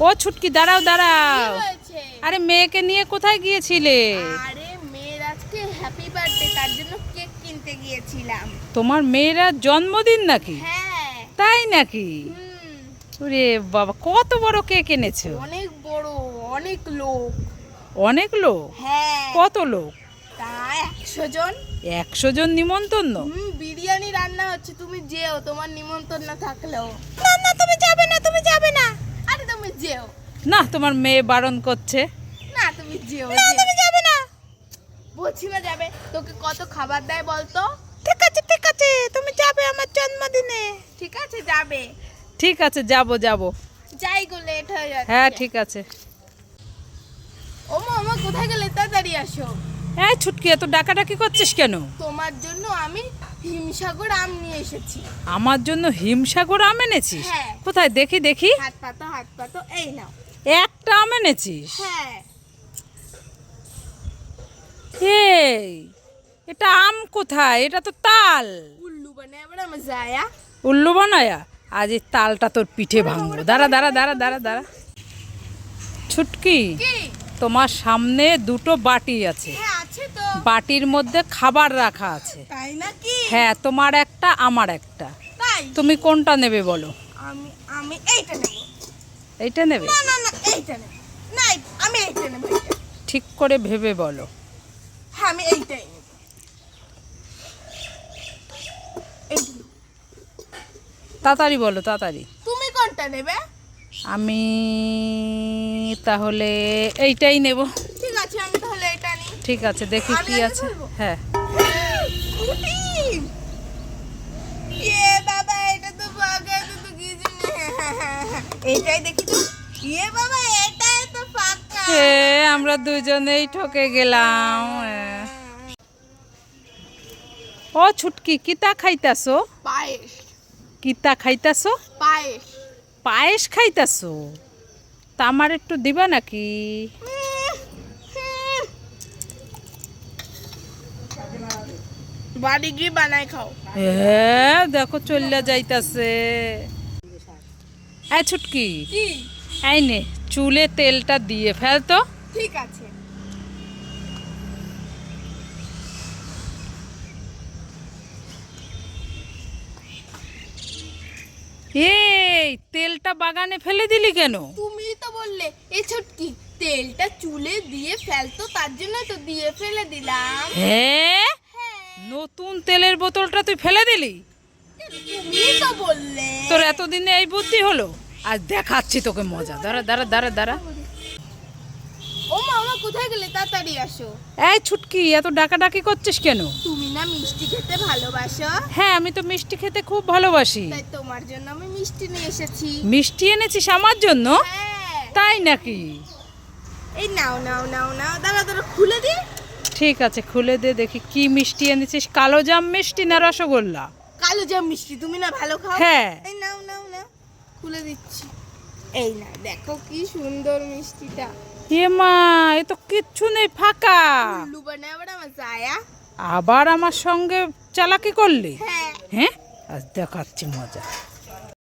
ও ছুটকি দাঁড়াও দাঁড়াও। আরে মেয়েকে নিয়ে কোথায় গিয়েছিলে? আরে মেয়ের আজকে হ্যাপি বার্থডে তার জন্য কেক কিনতে গিয়েছিলাম। তোমার মেয়েরা জন্মদিন নাকি? হ্যাঁ। তাই নাকি? ওরে বাবা কত বড় কেক এনেছো? অনেক বড় অনেক লোক। অনেক লোক? হ্যাঁ। কত লোক? তা একশো জন। একশো জন নিমন্ত্রণ? বিরিয়ানি রান্না হচ্ছে তুমি যেও তোমার নিমন্ত্রণ না থাকলেও। না না তুমি যাবে না তুমি যাবে না। তুমি যেও। না তোমার মেয়ে বারণ করছে। না তুমি যেও না। তুমি যাবে না। বলছি না যাবে। তোকে কত খাবার দেয় বলতো? ঠিক আছে ঠিক আছে তুমি যাবে আমার জন্মদিনে। ঠিক আছে যাবে। ঠিক আছে যাব যাব। যাই গো লেট হয়ে যাচ্ছে। হ্যাঁ ঠিক আছে। ও মা আমার কোথায় গেলে? তাড়াতাড়ি আসো। এই ছুটকি এত ডাকাডাকি করছিস কেন? তোমার জন্য আমি হিমসাগর আম নিয়ে এসেছি। আমার জন্য হিমসাগর আম এনেছিস? হ্যাঁ। কোথায়? দেখি দেখি। হাত পাতো হাত পাতো এই নাও। একটা আম এনেছিস? হ্যাঁ। এই এটা আম কোথায়? এটা তো তাল। উল্লু বানায় আবার আমার যায়া উল্লু বানায়া? আজ এই তালটা তোর পিঠে ভাঙবো। দাঁড়া দাঁড়া দাঁড়া দাঁড়া দাঁড়া। ছুটকি কি? তোমার সামনে দুটো বাটি আছে। হ্যাঁ বাটির মধ্যে খাবার রাখা আছে। তাই নাকি? হ্যাঁ তোমার একটা আমার একটা। তাই? তুমি কোনটা নেবে বলো? আমি আমি এইটা নেব। এইটা নেবে? না না না এইটা নেব। না আমি এইটা নেব। ঠিক করে ভেবে বলো। হ্যাঁ আমি এইটাই নেব। তাড়াতাড়ি বলো তাড়াতাড়ি। তুমি কোনটা নেবে? আমি তাহলে এইটাই নেব ঠিক আছে আমি তাহলে এটা নিই ঠিক আছে দেখি কি আছে। হ্যাঁ। আমরা দুজনেই ঠকে গেলাম। ও ছুটকি কিতা খাইতাছো? পায়েস। কিতা খাইতাছো? পায়েস। পায়েস খাইতাছো? তা আমার একটু দিবা নাকি? বাড়ি গিয়ে বানাই খাও। হ্যাঁ দেখো চল্লা যাইতাছে। এই ছুটকি এই নে চুলে তেলটা দিয়ে ফেল তো। ঠিক আছে। এই তেলটা বাগানে ফেলে দিলি কেন? তুমি তো বললে এ ছুটকি তেলটা চুলে দিয়ে ফেলতো তার জন্য তো দিয়ে ফেলে দিলাম। হ্যাঁ হ্যাঁ? নতুন তেলের বোতলটা তুই ফেলে দিলি? তোর এতদিনে এই বুদ্ধি হলো? আজ দেখাচ্ছি তোকে মজা। দাঁড়া দাঁড়া দাঁড়া দাঁড়া। ও মা আমার কোথায় গেলে? তাড়াতাড়ি আসো। এই ছুটকি এত ডাকাডাকি করছিস কেন? তুমি না মিষ্টি খেতে ভালোবাসো? হ্যাঁ আমি তো মিষ্টি খেতে খুব ভালোবাসি। তাই তোমার জন্য আমি মিষ্টি নিয়ে এসেছি। মিষ্টি এনেছিস আমার জন্য? হ্যাঁ। তাই নাকি? এই নাও নাও নাও নাও। দাঁড়া দাঁড়া খুলে দি। ঠিক আছে খুলে দে দেখি কি মিষ্টি এনেছিস। কালো জাম মিষ্টি না রসগোল্লা? কালো জাম মিষ্টি তুমি না ভালো খাও? হ্যাঁ। এই নাও নাও নাও খুলে দিচ্ছি। এই না দেখো কি সুন্দর মিষ্টিটা। এ মা এ তো কিচ্ছু নেই ফাঁকা। আবার আমার আবার আমার সঙ্গে চালাকি করলি? হ্যাঁ। হ্যাঁ? আজ দেখাচ্ছি মজা।